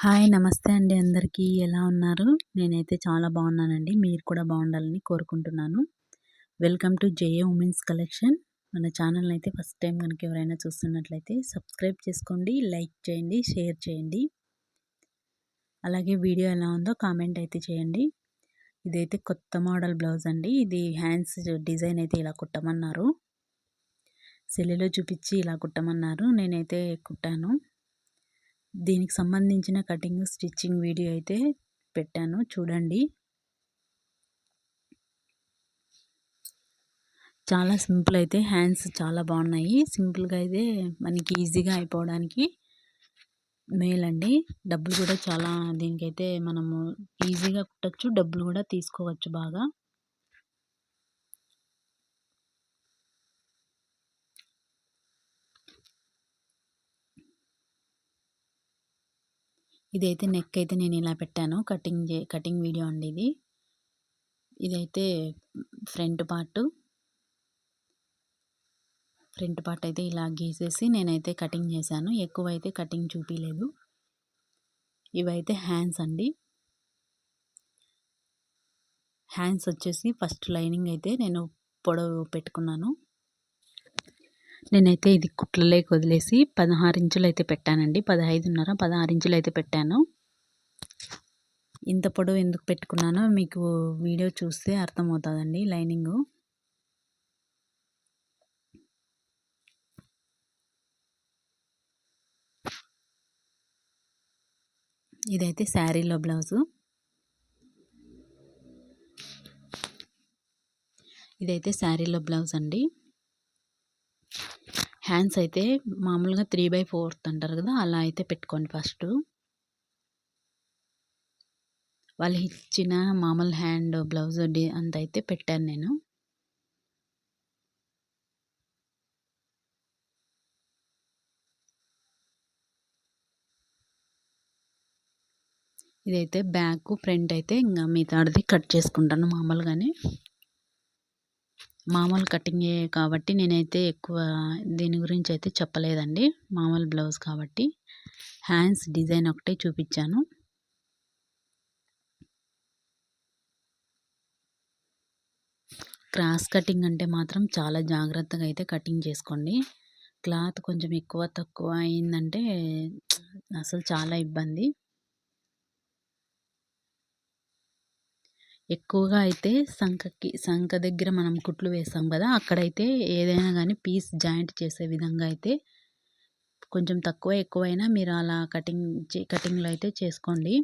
Hi నమస్తే అండి అందరికీ. ఎలా ఉన్నారు? నేనైతే చాలా బాగున్నానండి. మీరు కూడా బాగుండాలని కోరుకుంటున్నాను. Welcome to JA women's collection మన ఛానల్ అయితే ఫస్ట్ టైం కనుక ఎవరైనా చూస్తున్నట్లయితే సబ్స్క్రైబ్ చేసుకోండి లైక్ చేయండి షేర్ చేయండి. అలాగే వీడియో ఎలా ఉందో కామెంట్ అయితే చేయండి. ఇదైతే కొత్త మోడల్ బ్లౌజ్ అండి. ఇది హ్యాండ్స్ డిజైన్ అయితే ఇలా కుట్టమన్నారు. సెల్లులో చూపించి ఇలా కుట్టమన్నారు. నేనైతే కుట్టాను. దీనికి సంబంధించిన కటింగ్ స్టిచ్చింగ్ వీడియో అయితే పెట్టాను. చూడండి. చాలా సింపుల్ అయితే హ్యాండ్స్ చాలా బాగున్నాయి. సింపుల్గా అయితే మనకి ఈజీగా అయిపోవడానికి మేలండి డబ్బులు కూడా చాలా దీనికైతే మనము ఈజీగా కుట్టచ్చు డబ్బులు కూడా తీసుకోవచ్చు బాగా. ఇదైతే నెక్ అయితే నేను ఇలా పెట్టాను. కటింగ్ కటింగ్ వీడియో అండి ఇది. ఇదైతే ఫ్రంట్ పార్ట్. ఫ్రంట్ పార్ట్ అయితే ఇలా గీసేసి నేనైతే కటింగ్ చేశాను. ఎక్కువ అయితే కటింగ్ చూపించలేదు ఇవైతే హ్యాండ్స్ అండి. హ్యాండ్స్ వచ్చేసి ఫస్ట్ లైనింగ్ అయితే నేను పొడవు పెట్టుకున్నాను. నేనైతే ఇది కుట్లలోకి వదిలేసి పదహారు ఇంచులు అయితే పెట్టానండి. పదహైదున్నర పదహారు ఇంచులు అయితే పెట్టాను. ఇంత పొడవు ఎందుకు పెట్టుకున్నానో మీకు వీడియో చూస్తే అర్థమవుతుందండి లైనింగు. ఇదైతే శారీలో బ్లౌజు. ఇదైతే శారీలో బ్లౌజ్ అండి హ్యాండ్స్ అయితే మామూలుగా త్రీ బై ఫోర్త్ అంటారు కదా అలా అయితే పెట్టుకోండి ఫస్ట్. వాళ్ళు ఇచ్చిన మామూలు హ్యాండ్ బ్లౌజ్ అంత అయితే పెట్టాను నేను. ఇదైతే బ్యాక్ ఫ్రంట్ అయితే ఇంకా మిగతాడిది కట్ చేసుకుంటాను మామూలుగానే. మామూలు కటింగే కాబట్టి నేనైతే ఎక్కువ దీని గురించి అయితే చెప్పలేదండి. మామూలు బ్లౌజ్ కాబట్టి. హ్యాండ్స్ డిజైన్ ఒకటే చూపించాను. క్రాస్ కటింగ్ అంటే మాత్రం చాలా జాగ్రత్తగా అయితే కటింగ్ చేసుకోండి. క్లాత్ కొంచెం ఎక్కువ తక్కువ అయిందంటే అసలు చాలా ఇబ్బంది. ఎక్కువగా అయితే సంఖకి సంఖ దగ్గర మనం కుట్లు వేస్తాం కదా అక్కడైతే ఏదైనా కానీ పీస్ జాయింట్ చేసే విధంగా అయితే కొంచెం తక్కువ ఎక్కువైనా మీరు అలా కటింగ్ కటింగ్లో అయితే చేసుకోండి.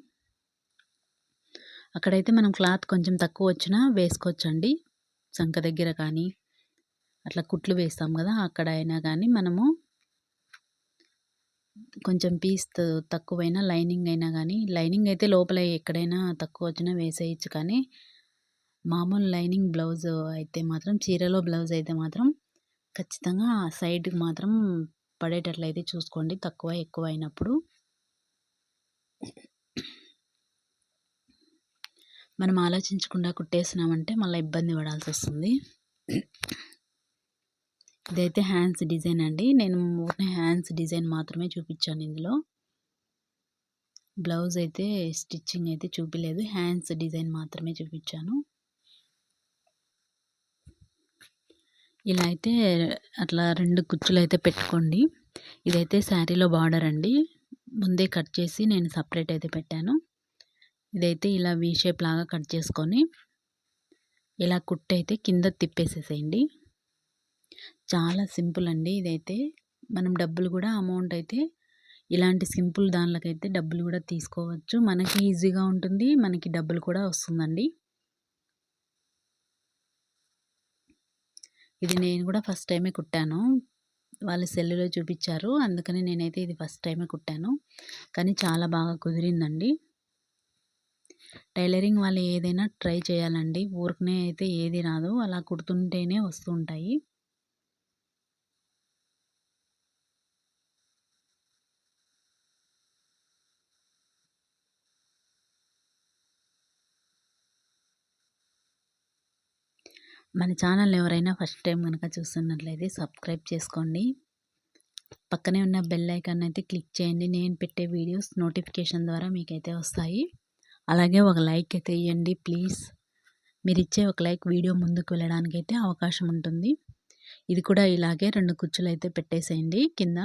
అక్కడైతే మనం క్లాత్ కొంచెం తక్కువ వచ్చినా వేసుకోవచ్చండి. సంఖ దగ్గర కానీ అట్లా కుట్లు వేస్తాం కదా అక్కడ అయినా కానీ మనము కొంచెం పీస్ తక్కువైనా లైనింగ్ అయినా కానీ లైనింగ్ అయితే లోపల ఎక్కడైనా తక్కువ వచ్చినా వేసేయచ్చు కానీ మామూలు లైనింగ్ బ్లౌజ్ అయితే మాత్రం చీరలో బ్లౌజ్ అయితే మాత్రం ఖచ్చితంగా సైడ్కి మాత్రం పడేటట్లయితే చూసుకోండి. తక్కువ ఎక్కువ అయినప్పుడు. మనం ఆలోచించకుండా కుట్టేసినామంటే మళ్ళీ ఇబ్బంది పడాల్సి వస్తుంది ఇదైతే హ్యాండ్స్ డిజైన్ అండి. నేను ఓన్లీ హ్యాండ్స్ డిజైన్ మాత్రమే చూపించాను ఇందులో. బ్లౌజ్ అయితే స్టిచ్చింగ్ అయితే చూపించలేదు హ్యాండ్స్ డిజైన్ మాత్రమే చూపించాను. ఇలా అయితే అట్లా రెండు కుచ్చులు అయితే పెట్టుకోండి. ఇదైతే శారీలో బార్డర్ అండి. ముందే కట్ చేసి నేను సపరేట్ అయితే పెట్టాను. ఇదైతే ఇలా వీ షేప్ లాగా కట్ చేసుకొని ఇలా కుట్టయితే కింద తిప్పేసేసేయండి. చాలా సింపుల్ అండి ఇదైతే. మనం డబ్బులు కూడా అమౌంట్ అయితే ఇలాంటి సింపుల్ దానిలకైతే డబ్బులు కూడా తీసుకోవచ్చు. మనకి ఈజీగా ఉంటుంది మనకి డబ్బులు కూడా వస్తుందండి. ఇది నేను కూడా ఫస్ట్ టైమే కుట్టాను. వాళ్ళ సెల్లులో చూపించారు. అందుకని నేనైతే ఇది ఫస్ట్ టైమే కుట్టాను. కానీ చాలా బాగా కుదిరిందండి. టైలరింగ్ వాళ్ళు ఏదైనా ట్రై చేయాలండి. ఊరికనే అయితే ఏది రాదు. అలా కుడుతుంటేనే వస్తుంటాయి మన ఛానల్ ఎవరైనా ఫస్ట్ టైం కనుక చూస్తున్నట్లయితే సబ్స్క్రైబ్ చేసుకోండి. పక్కనే ఉన్న బెల్ ఐకాన్ అయితే క్లిక్ చేయండి. నేను పెట్టే వీడియోస్ నోటిఫికేషన్ ద్వారా మీకైతే వస్తాయి. అలాగే ఒక లైక్ అయితే ఇవ్వండి ప్లీజ్. మీరు ఇచ్చే ఒక లైక్ వీడియో ముందుకు వెళ్ళడానికి అయితే అవకాశం ఉంటుంది. ఇది కూడా ఇలాగే రెండు కుచ్చులు అయితే పెట్టేసేయండి. కింద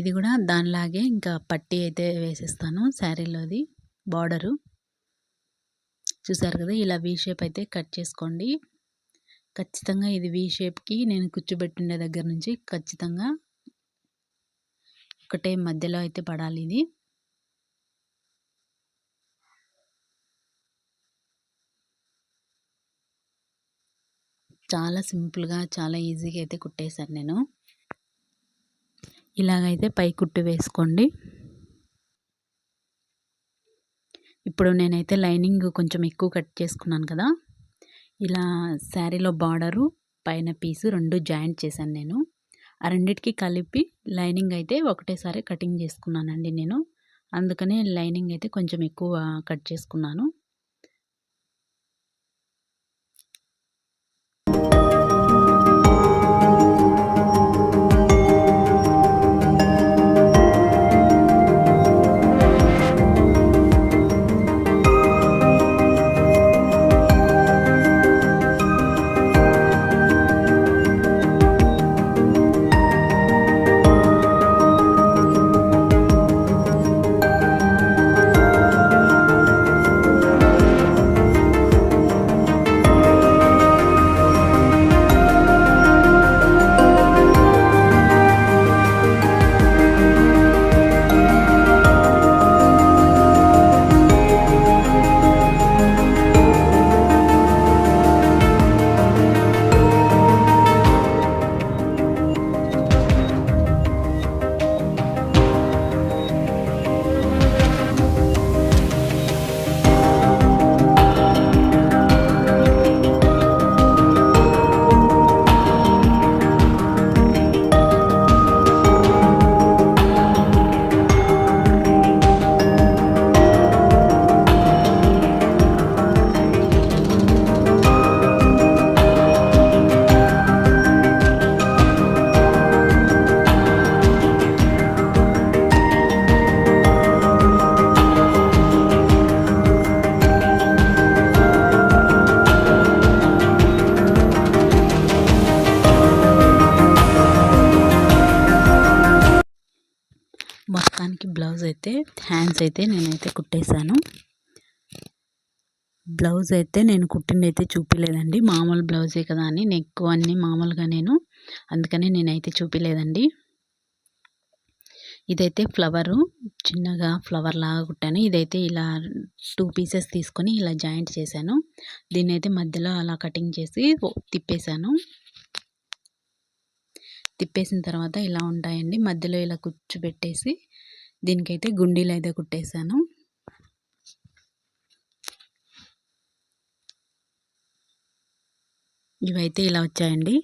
ఇది కూడా దానిలాగే ఇంకా పట్టి అయితే వేసేస్తాను శారీలోది. బార్డరు. చూసారు కదా ఇలా వీ షేప్ అయితే కట్ చేసుకోండి. ఖచ్చితంగా ఇది వీ షేప్కి నేను కూర్చోబెట్టిండే దగ్గర నుంచి ఖచ్చితంగా ఒకటే మధ్యలో అయితే పడాలి ఇది. చాలా సింపుల్గా చాలా ఈజీగా అయితే కుట్టేశాను నేను. ఇలాగైతే పై కుట్టు వేసుకోండి. ఇప్పుడు నేనైతే లైనింగ్ కొంచెం ఎక్కువ కట్ చేసుకున్నాను కదా. ఇలా శారీలో బార్డరు పైన పీసు రెండు జాయింట్ చేశాను నేను. ఆ రెండిటికి కలిపి లైనింగ్ అయితే ఒకటేసారి కటింగ్ చేసుకున్నానండి నేను. అందుకనే లైనింగ్ అయితే కొంచెం ఎక్కువ కట్ చేసుకున్నాను. మొత్తానికి బ్లౌజ్ అయితే హ్యాండ్స్ అయితే నేనైతే కుట్టేశాను. బ్లౌజ్ అయితే నేను కుట్టింది అయితే చూపించలేదండి మామూలు బ్లౌజే కదా అని నెక్ అన్నీ మామూలుగా నేను అందుకనే నేనైతే చూపించలేదండి ఇదైతే ఫ్లవరు చిన్నగా ఫ్లవర్ లాగా కుట్టాను. ఇదైతే ఇలా టూ పీసెస్ తీసుకొని ఇలా జాయింట్ చేశాను. దీన్ని అయితే మధ్యలో అలా కటింగ్ చేసి తిప్పేశాను. తిప్పేసిన తర్వాత ఇలా ఉంటాయండి. మధ్యలో ఇలా కూర్చోబెట్టేసి దీనికైతే గుండీలు అయితే కుట్టేశాను. ఇవైతే ఇలా వచ్చాయండి.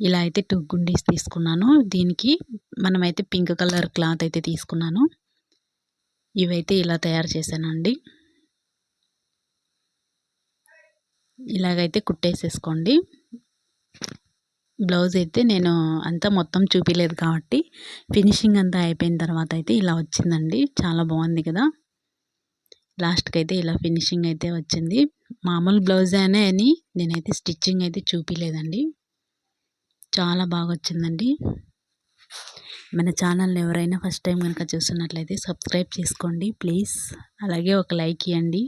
ఇలా అయితే టూ గుండీస్ తీసుకున్నాను. దీనికి మనమైతే పింక్ కలర్ క్లాత్ అయితే తీసుకున్నాను. ఇవైతే ఇలా తయారు చేశానండి. ఇలాగైతే కుట్టేసేసుకోండి. బ్లౌజ్ అయితే నేను అంతా మొత్తం చూపించలేదు కాబట్టి ఫినిషింగ్ అంతా అయిపోయిన తర్వాత అయితే ఇలా వచ్చిందండి. చాలా బాగుంది కదా. లాస్ట్కి అయితే ఇలా ఫినిషింగ్ అయితే వచ్చింది. మామూలు బ్లౌజ్ అనే అని నేనైతే స్టిచ్చింగ్ అయితే చూపించలేదండి చాలా బాగా వచ్చిందండి. మన ఛానల్ ఎవరైనా ఫస్ట్ టైం కనుక చూస్తున్నట్లయితే సబ్స్క్రైబ్ చేసుకోండి ప్లీజ్. అలాగే ఒక లైక్ ఇవ్వండి